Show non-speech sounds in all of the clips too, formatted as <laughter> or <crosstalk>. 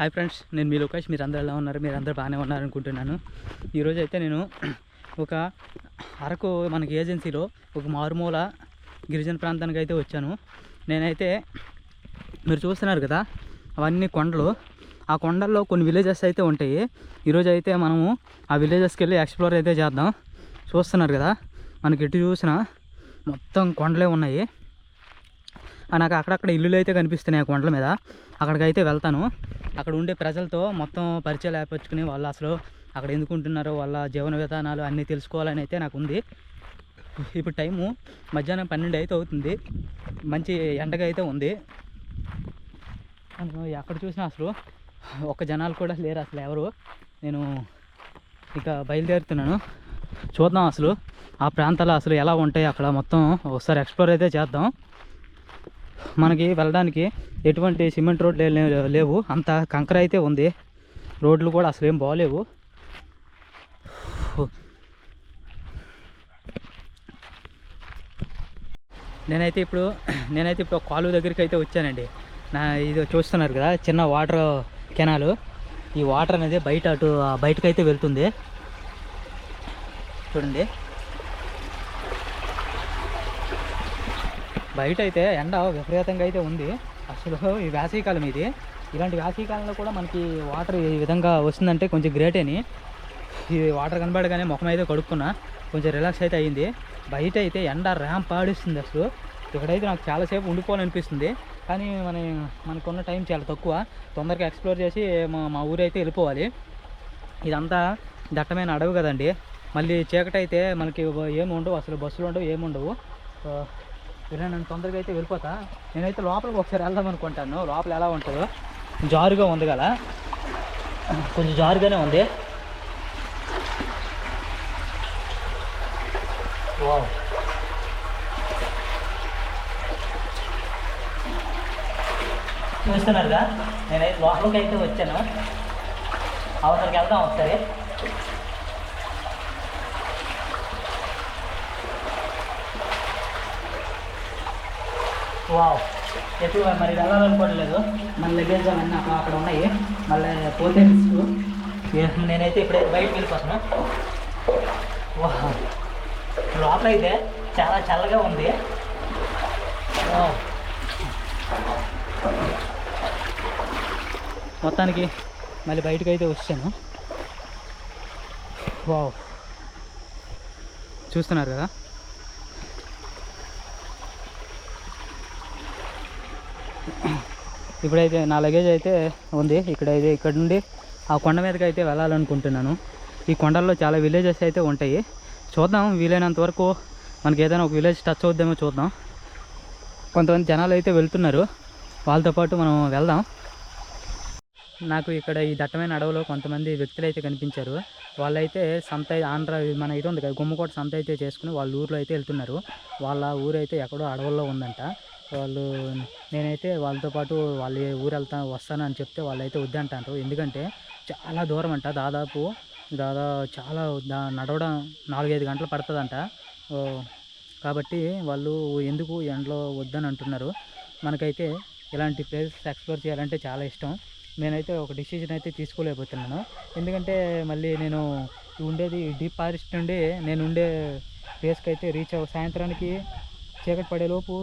Hi friends నేను మీ లోకేష్. మీరు అందరూ ఎలా ఉన్నారు? మీరు అందరూ బాగానే ఉన్నారు అనుకుంటున్నాను. ఈరోజు అయితే నేను ఒక అరకు మనకి ఏజెన్సీలో ఒక మారుమూల గిరిజన ప్రాంతానికి అయితే వచ్చాను. నేనైతే మీరు చూస్తున్నారు కదా అవన్నీ కొండలు. ఆ కొండల్లో కొన్ని విలేజెస్ అయితే ఉంటాయి. ఈరోజు అయితే మనము ఆ విలేజెస్కి వెళ్ళి ఎక్స్ప్లోర్ అయితే చేద్దాం. చూస్తున్నారు కదా మనకి ఎటు చూసినా మొత్తం కొండలే ఉన్నాయి. నాకు అక్కడక్కడ ఇల్లులు అయితే కనిపిస్తున్నాయి ఆ కొండల మీద. అక్కడికైతే వెళ్తాను. అక్కడ ఉండే ప్రజలతో మొత్తం పరిచయాలు ఏర్పరచుకుని వాళ్ళు అసలు అక్కడ ఎందుకు ఉంటున్నారో వాళ్ళ జీవన విధానాలు అన్నీ తెలుసుకోవాలని అయితే నాకు ఉంది. ఇప్పుడు టైము మధ్యాహ్నం పన్నెండు అయితే అవుతుంది. మంచి ఎండగా అయితే ఉంది. ఎక్కడ చూసినా అసలు ఒక్క జనాలు కూడా లేరు అసలు ఎవరు. నేను ఇక బయలుదేరుతున్నాను. చూద్దాం అసలు ఆ ప్రాంతాలు అసలు ఎలా ఉంటాయి అక్కడ మొత్తం ఒకసారి ఎక్స్ప్లోర్ అయితే చేద్దాం. మనకి వెళ్ళడానికి ఎటువంటి సిమెంట్ రోడ్లు లే- లేవు. అంత కంకర అయితే ఉంది. రోడ్లు కూడా అసలు ఏం బాగలేవు నేనైతే ఇప్పుడు నేనైతే ఇప్పుడు కాలువ దగ్గరికి అయితే వచ్చానండి. నా ఇది చూస్తున్నారు కదా చిన్న వాటర్ కెనాలు. ఈ వాటర్ అనేది బయట అటు బయటకైతే వెళ్తుంది. చూడండి. బయట అయితే ఎండ విపరీతంగా అయితే ఉంది. అసలు ఈ వేసవికాలం ఇది. ఇలాంటి వేసవికాలంలో కూడా మనకి వాటర్ ఈ విధంగా వస్తుందంటే కొంచెం గ్రేట్ అని ఈ వాటర్ కనబడగానే ముఖం అయితే కడుక్కున్నా. కొంచెం రిలాక్స్ అయితే అయ్యింది బయట అయితే ఎండ ర్యాంప్ ఆడిస్తుంది అసలు. ఇక్కడైతే నాకు చాలాసేపు ఉండిపోవాలనిపిస్తుంది. కానీ మన మనకున్న టైం చాలా తక్కువ. తొందరగా ఎక్స్ప్లోర్ చేసి మా మా ఊరు అయితే వెళ్ళిపోవాలి. ఇదంతా దట్టమైన అడవి కదండి. మళ్ళీ చీకటైతే మనకి ఏమి ఉండవు. అసలు బస్సులు ఉండవు ఏమి ఉండవు. ఆ, నన్ను తొందరగా అయితే వెళ్ళిపోతా. నేనైతే లోపలికి ఒకసారి వెళ్దాం అనుకుంటాను. లోపల ఎలా ఉంటుందో. జారుగా ఉంది కదా. కొంచెం జారుగానే ఉంది. చూస్తున్నారుగా నేనైతే లోపలికి అయితే వచ్చాను. అవతలకి వెళ్దాం ఒకసారి. వావ్. ఎక్కువగా మరి వెళ్ళాలనుకోవట్లేదు. మన లగేజ్ అవన్నీ అక్కడ అక్కడ ఉన్నాయి. మళ్ళీ పోతే రిస్క్ నేనైతే ఇప్పుడే బయటకు వెళ్ళిపోతున్నా. వావ్ లోపల అయితే చాలా చల్లగా ఉంది. వావ్. మొత్తానికి మళ్ళీ బయటకు అయితే వచ్చాను. వావ్. చూస్తున్నారు కదా? ఇప్పుడైతే నా లగేజ్ అయితే ఉంది. ఇక్కడైతే ఇక్కడ నుండి ఆ కొండ మీదకి అయితే వెళ్ళాలనుకుంటున్నాను. ఈ కొండల్లో చాలా విలేజెస్ అయితే ఉంటాయి. చూద్దాం వీలైనంత వరకు మనకి ఏదైనా ఒక విలేజ్ టచ్ అవుద్దామో చూద్దాం. కొంతమంది జనాలు అయితే వెళ్తున్నారు. వాళ్ళతో పాటు మనం వెళ్దాం. నాకు ఇక్కడ ఈ దట్టమైన అడవిలో కొంతమంది వ్యక్తులు అయితే కనిపించారు. వాళ్ళైతే సంత ఆంధ్ర మన ఇది ఉంది కదా గుమ్మకోట సంత అయితే చేసుకుని వాళ్ళ ఊర్లో అయితే వెళ్తున్నారు. వాళ్ళ ఊరైతే ఎక్కడో అడవుల్లో ఉందంట. వాళ్ళు నేనైతే వాళ్ళతో పాటు వాళ్ళ ఊరు వెళ్తా వస్తాను అని చెప్తే వాళ్ళైతే వద్దంటారు. ఎందుకంటే చాలా దూరం అంట దాదాపు దాదాపు చాలా దా- నడవడం నాలుగైదు గంటలు పడుతుందంట. కాబట్టి వాళ్ళు ఎందుకు ఎండలో వద్దని అంటున్నారు. మనకైతే ఇలాంటి ప్లేసెస్ ఎక్స్ప్లోర్ చేయాలంటే చాలా ఇష్టం. నేనైతే ఒక డిసిజన్ అయితే తీసుకోలేకపోతున్నాను. ఎందుకంటే మళ్ళీ నేను ఉండేది డీప్ ఫారెస్ట్ నుండి నేను ఉండే ప్లేస్కి అయితే రీచ్ అవ్వ సాయంత్రానికి చీకటి పడేలోపు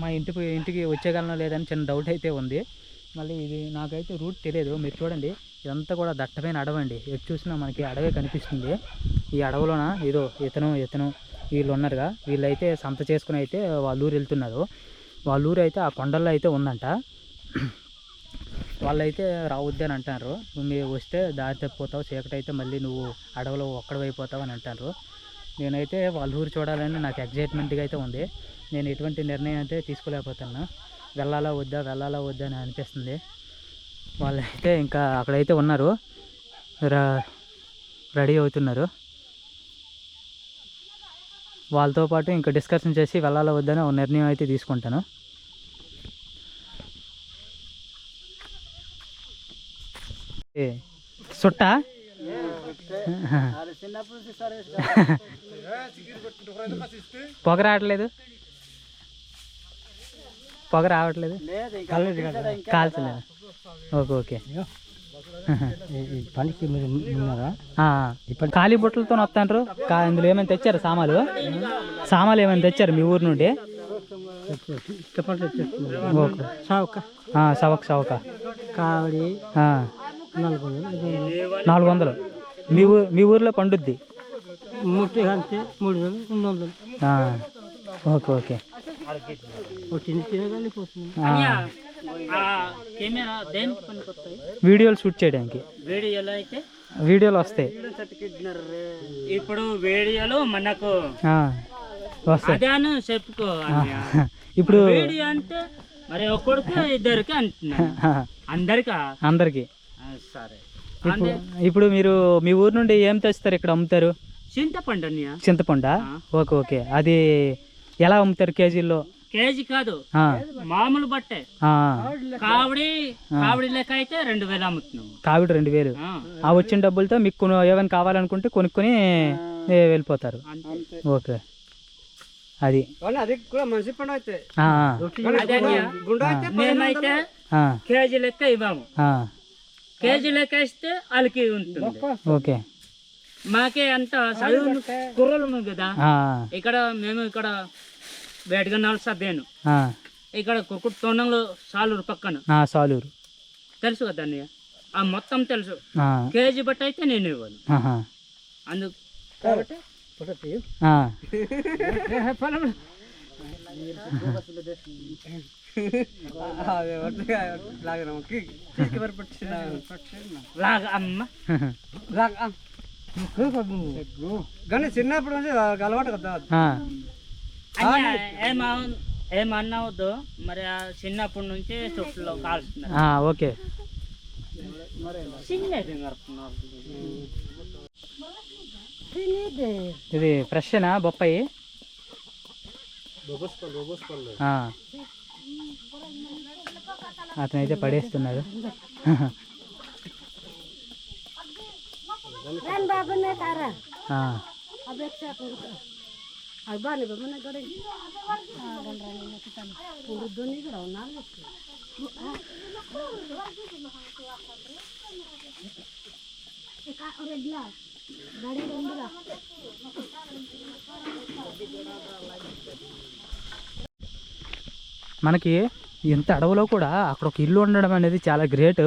మా ఇంటికి ఇంటికి వచ్చేయగలనా లేదని చిన్న డౌట్ అయితే ఉంది. మళ్ళీ ఇది నాకైతే రూట్ తెలియదు మీరు చూడండి. ఇదంతా కూడా దట్టమైన అడవి అండి ఎటు చూసినా మనకి అడవే కనిపిస్తుంది. ఈ అడవిలోన ఏదో ఇతను ఇతను వీళ్ళు ఉన్నారుగా. వీళ్ళైతే సంత చేసుకుని అయితే వాళ్ళ ఊరు వెళ్తున్నారు. వాళ్ళ ఊరు అయితే ఆ కొండల్లో అయితే ఉందంట. వాళ్ళైతే రావద్దు అని అంటారు. మీరు వస్తే దారి తప్పిపోతావు. చీకటి అయితే మళ్ళీ నువ్వు అడవిలో ఒక్కడవైపోతావు అని అంటారు. నేనైతే వాళ్ళ ఊరు చూడాలని నాకు ఎగ్జైట్మెంట్గా అయితే ఉంది. నేను ఎటువంటి నిర్ణయం అయితే తీసుకోలేకపోతున్నా. వెళ్ళాలా వద్దా వెళ్ళాలా వద్దా అని అనిపిస్తుంది. వాళ్ళైతే ఇంకా అక్కడైతే ఉన్నారు. రెడీ అవుతున్నారు. వాళ్ళతో పాటు ఇంకా డిస్కషన్ చేసి వెళ్ళాలా వద్దని ఒక నిర్ణయం అయితే తీసుకుంటాను. ఏ, సుట్టా? <laughs> పొగ రావట్లేదు. పొగ రావట్లేదు. కాల్చలేదు. Okay okay. పనికి ఇప్పుడు ఖాళీ బుట్టలతో వస్తాండ్రు. ఇందులో ఏమైనా తెచ్చారు సామాలు? సామాలు ఏమైనా తెచ్చారు మీ ఊరు నుండి? సవక్. సవక కావడి. నాలుగు వందలు మీ ఊరు మీ ఊర్లో పండుద్ది? మూడు ఓకే ఓకే. వీడియోలు షూట్ చేయడానికి. వీడియోలో అయితే వీడియోలు వస్తాయి. ఇప్పుడు వీడియోలో మనకు వస్తాయి. చెప్పుకో. ఇప్పుడు వీడియో అంటే మరి ఒక్కడికి ఇద్దరికి అంటున్నాను <laughs> అందరికా? అందరికి. సరే. ఇప్పుడు ఇప్పుడు మీరు మీ ఊరు నుండి ఏం తెస్తారు ఇక్కడ అమ్ముతారు? చింతపండు చింతపండా? Okay okay. అది ఎలా అమ్ముతారు కేజీల్లో? కేజీ కాదు. మామూలు బట్టే. కావడి కావడి లెక్క అయితే రెండు వేలు అమ్ముతున్నాం. కావిడి రెండు వేలు. ఆ, వచ్చిన డబ్బులతో మీకు కొను- ఏమైనా కావాలనుకుంటే కొనుక్కొని వెళ్ళిపోతారు. ఓకే. అది. మేమైతే కేజీ లెక్క ఇవ్వము. కేజీ లెక్క ఇస్తే వాళ్ళకి ఉంటుంది. ఓకే. మాకే అంత చదువు కుర్రలు కదా. ఇక్కడ మేము ఇక్కడ వేటగన్నాలు సర్దేను ఇక్కడ కుక్కుడు తోనంలో సాలూరు పక్కన. సాలూరు. తెలుసు కదా అన్నయ్య? ఆ మొత్తం తెలుసు. కేజీ బట్టి అయితే నేను ఇవ్వను. అందుకు ఆ, లాగా అమ్మ. <laughs> కానీ చిన్నప్పుడు నుంచి అలవాటు కదా. ఆ, అన్నయ్య, ఏమా ఏమన్నావద్దు మరి ఆ చిన్నప్పటి నుంచి ఆ, ఓకే. ఇది ఫ్రెష్నా బొప్పాయి? ఆ. అతనైతే పడేస్తున్నాడు ఆ. మనకి ఇంత అడవిలో కూడా అక్కడ ఒక ఇల్లు ఉండడం అనేది చాలా గ్రేట్.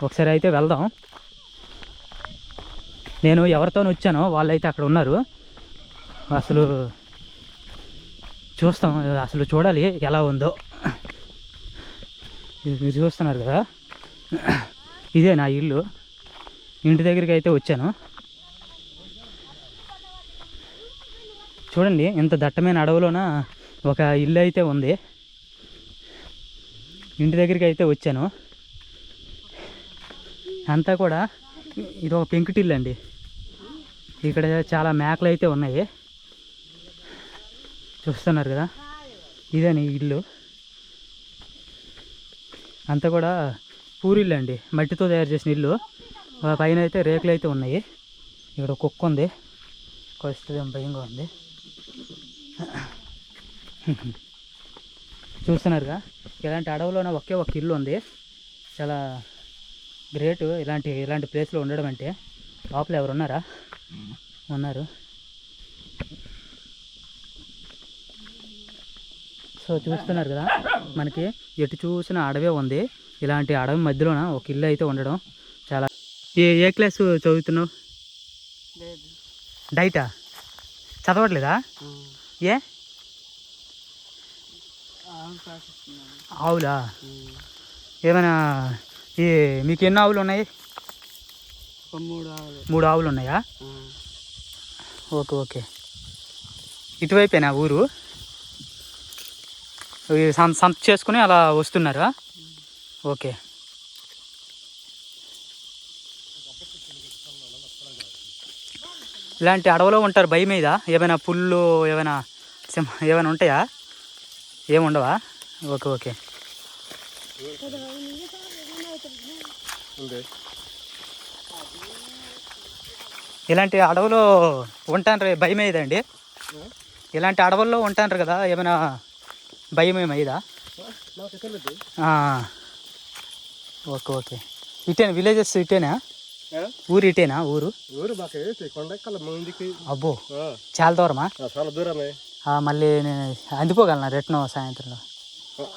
ఒకసారి అయితే వెళ్దాం. నేను ఎవరితోనే వచ్చానో వాళ్ళైతే అక్కడ ఉన్నారు. అసలు చూస్తాం అసలు చూడాలి ఎలా ఉందో. మీరు చూస్తున్నారు కదా? ఇదే నా ఇల్లు. ఇంటి దగ్గరికి అయితే వచ్చాను. చూడండి ఇంత దట్టమైన అడవిలోన ఒక ఇల్లు అయితే ఉంది. ఇంటి దగ్గరికి అయితే వచ్చాను. అంతా కూడా ఇది ఒక పెంకుటిల్లు అండి. ఇక్కడ చాలా మేకలు అయితే ఉన్నాయి. చూస్తున్నారు కదా? ఇదేని ఇల్లు? అంతా కూడా పూరిల్లు అండి. మట్టితో తయారు చేసిన ఇల్లు. పైన అయితే రేకులు అయితే ఉన్నాయి. ఇక్కడ ఒక కుక్క ఉంది. కొస్తుంది భయంగా ఉంది. చూస్తున్నారుగా ఇలాంటి అడవిలోనే ఒకే ఒక ఇల్లు ఉంది. చాలా గ్రేట్. ఇలాంటి ఇలాంటి ప్లేస్లో ఉండడం అంటే లోపల ఎవరు ఉన్నారు. సో చూస్తున్నారు కదా మనకి ఎటు చూసిన అడవే ఉంది. ఇలాంటి అడవి మధ్యలోన ఒక ఇల్లు అయితే ఉండడం చాలా ఏ ఏ క్లాస్ చదువుతున్నావు? డైటా? చదవట్లేదా? ఏ? ఆవులా? ఏమైనా ఈ మీకు ఎన్ని ఆవులు ఉన్నాయి? మూడు ఆవులు. మూడు ఆవులు ఉన్నాయా? Okay okay. ఇటువైపేనా ఊరు? సంత సంత చేసుకుని అలా వస్తున్నారా? ఓకే. ఇలాంటి అడవిలో ఉంటారు భయం మీద? ఏమైనా పుల్లు ఏమైనా సింహ ఏమైనా ఉంటాయా? ఏముండవా ఓకే ఓకే. ఇలాంటి అడవులో ఉంటాను భయం ఇలాంటి అడవుల్లో ఉంటారు కదా ఏమైనా భయం ఏమైదా ఓకే ఓకే. ఇటేనా? విలేజెస్ ఇటేనా? ఊరు ఇటేనా? ఊరు? ఊరు అబ్బో చాలా దూరమా? చాలా దూరమే. ఆ, మళ్ళీ నేను అందుకోగలనా రిటర్న్ సాయంత్రంలో?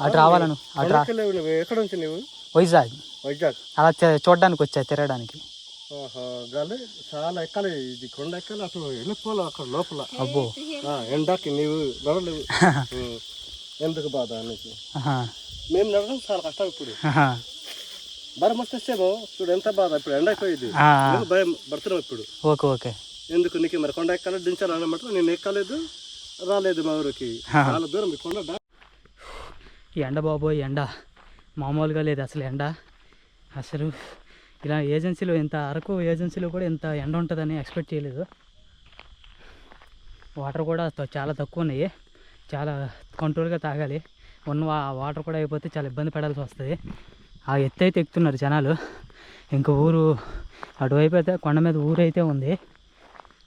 అటు రావాలను అటు వైజాగ్. వైజాగ్. అలా చూడడానికి వచ్చా తిరగడానికి? గాలి చాలా ఎక్కాలి. ఇది కొండ ఎక్కాలి అసలు వెళ్ళిపోవాలి అక్కడ లోపల. అబ్బో. ఆ, ఎండాకి నీవు నడలేవు. <laughs> ఎందుకు బాధ నీకు? ఆహా. మేము నడడం చాలా కష్టం ఇప్పుడు. భరం వస్తేమో చూడు ఎంత బాధ ఇప్పుడు ఎండ అయిపోయింది. ఆ, నువ్వు భయం పడుతున్నావు ఇప్పుడు? Okay okay. ఎందుకు నీకు మరి కొండ ఎక్కాలి దించాలి అన్నమాట నేను ఎక్కలేదు రాలేదు మా ఊరికి. చాలా దూరం ఈ కొండ ఎండ బాబోయ్ ఎండ. మామూలుగా లేదు అసలు ఎండ. అసలు ఇలా ఏజెన్సీలో ఇంత అరకు ఏజెన్సీలో కూడా ఇంత ఎండ ఉంటుందని ఎక్స్పెక్ట్ చేయలేదు. వాటర్ కూడా చాలా తక్కువ ఉన్నాయి. చాలా కంట్రోల్గా తాగాలి. ఉన్న వా- వాటర్ కూడా అయిపోతే చాలా ఇబ్బంది పడాల్సి వస్తుంది. ఆ ఎత్తు అయితే ఎక్కుతున్నారు జనాలు. ఇంకా ఊరు అటువైపు అయితే కొండ మీద ఊరు అయితే ఉంది.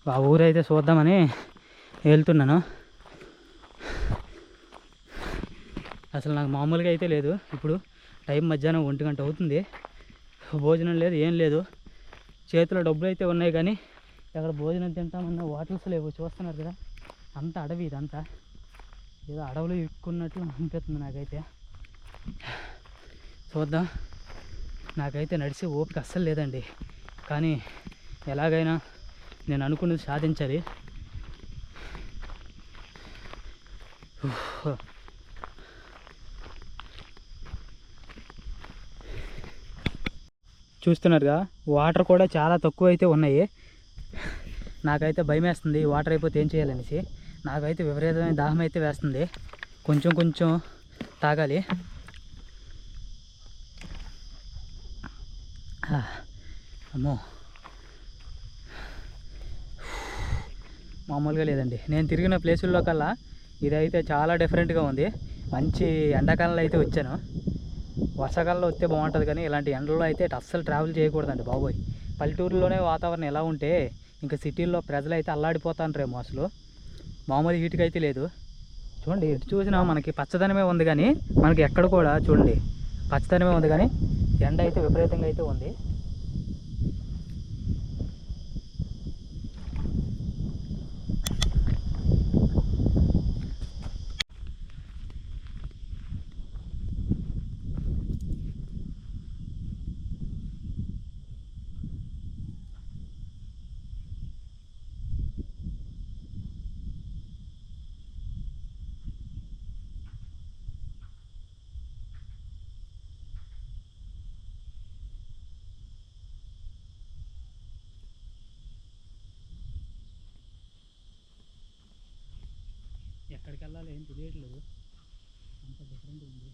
ఆ ఊరు అయితే చూద్దామని వెళ్తున్నాను. అసలు నాకు మామూలుగా అయితే లేదు. ఇప్పుడు టైం మధ్యాహ్నం ఒంటి గంట అవుతుంది. భోజనం లేదు ఏం లేదు. చేతిలో డబ్బులు అయితే ఉన్నాయి కానీ ఎక్కడ భోజనం తింటామన్న హోటల్స్ లేవు. చూస్తున్నారు కదా అంత అడవి ఇదంతా. ఏదో అడవులు ఇక్కున్నట్లు అనిపిస్తుంది నాకైతే. చూద్దాం. నాకైతే నడిచే ఓపిక అస్సలు లేదండి. కానీ ఎలాగైనా నేను అనుకున్నది సాధించాలి. చూస్తున్నారుగా వాటర్ కూడా చాలా తక్కువ అయితే ఉన్నాయి. నాకైతే భయం వేస్తుంది వాటర్ అయిపోతే ఏం చేయాలనేసి. నాకైతే విపరీతమైన దాహం అయితే వేస్తుంది. కొంచెం కొంచెం తాగాలి. అమ్మో. మామూలుగా లేదండి. నేను తిరిగిన ప్లేసుల్లో కల్లా ఇదైతే చాలా డిఫరెంట్గా ఉంది. మంచి ఎండాకాలంలో అయితే వచ్చాను. వర్షాకాలంలో వస్తే బాగుంటుంది కానీ ఇలాంటి ఎండల్లో అయితే అస్సలు ట్రావెల్ చేయకూడదండి బాబోయ్. పల్లెటూరులోనే వాతావరణం ఎలా ఉంటే ఇంకా సిటీల్లో ప్రజలు అయితే అల్లాడిపోతాండ్రేమో అసలు. మామూలు హీట్కి అయితే లేదు. చూడండి ఎటు చూసినా మనకి పచ్చదనమే ఉంది కానీ మనకి ఎక్కడ కూడా చూడండి పచ్చదనమే ఉంది కానీ ఎండ అయితే విపరీతంగా అయితే ఉంది. ఎక్కడికి వెళ్ళాలి ఏం తెలియట్లేదు. అంత డిఫరెంట్ ఉంది.